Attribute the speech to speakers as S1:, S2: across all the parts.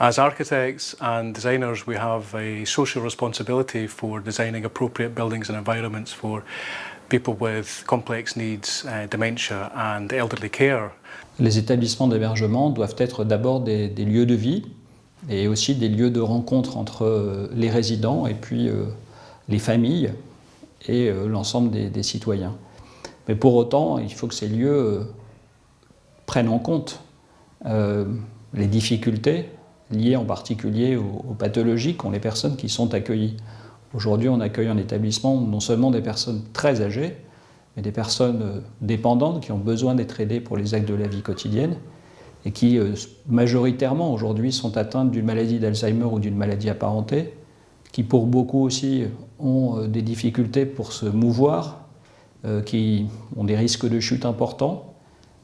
S1: As architects and designers, we have a social responsibility for designing appropriate buildings and environments for people with complex needs, uh, dementia and elderly care.
S2: Les établissements d'hébergement doivent être d'abord des, des, lieux de vie et aussi des lieux de rencontre entre euh, les résidents et puis euh, les familles et euh, l'ensemble des, des, citoyens. Mais pour autant, il faut que ces lieux euh, prennent en compte euh, les difficultés liées en particulier aux, aux pathologies qu'ont les personnes qui sont accueillies. Aujourd'hui, on accueille en établissement non seulement des personnes très âgées, mais des personnes euh, dépendantes qui ont besoin d'être aidées pour les actes de la vie quotidienne et qui euh, majoritairement aujourd'hui sont atteintes d'une maladie d'Alzheimer ou d'une maladie apparentée, qui pour beaucoup aussi ont des difficultés pour se mouvoir, qui ont des risques de chute importants,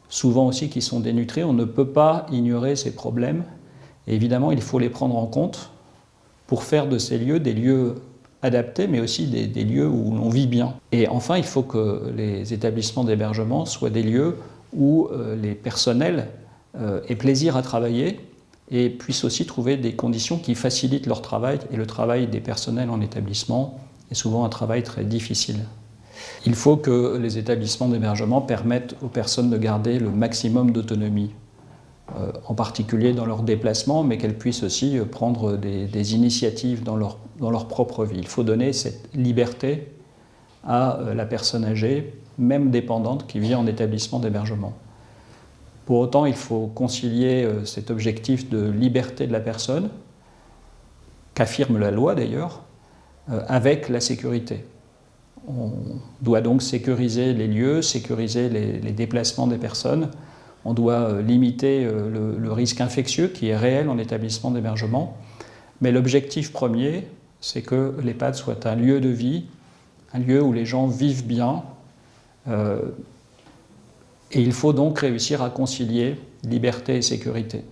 S2: souvent aussi qui sont dénutris. On ne peut pas ignorer ces problèmes. Évidemment, il faut les prendre en compte pour faire de ces lieux des lieux adaptés, mais aussi des, lieux où l'on vit bien. Et enfin, il faut que les établissements d'hébergement soient des lieux où euh, les personnels euh, aient plaisir à travailler et puissent aussi trouver des conditions qui facilitent leur travail. Et le travail des personnels en établissement est souvent un travail très difficile. Il faut que les établissements d'hébergement permettent aux personnes de garder le maximum d'autonomie, en particulier dans leurs déplacements, mais qu'elles puissent aussi prendre des, initiatives dans leur, dans leur, propre vie. Il faut donner cette liberté à euh, la personne âgée, même dépendante, qui vit en établissement d'hébergement. Pour autant, il faut concilier euh, cet objectif de liberté de la personne, qu'affirme la loi d'ailleurs, euh, avec la sécurité. On doit donc sécuriser les lieux, sécuriser les déplacements des personnes. On doit euh, limiter euh, le, risque infectieux qui est réel en établissement d'hébergement. Mais l'objectif premier, c'est que l'EHPAD soit un lieu de vie, un lieu où les gens vivent bien. Euh, et il faut donc réussir à concilier liberté et sécurité.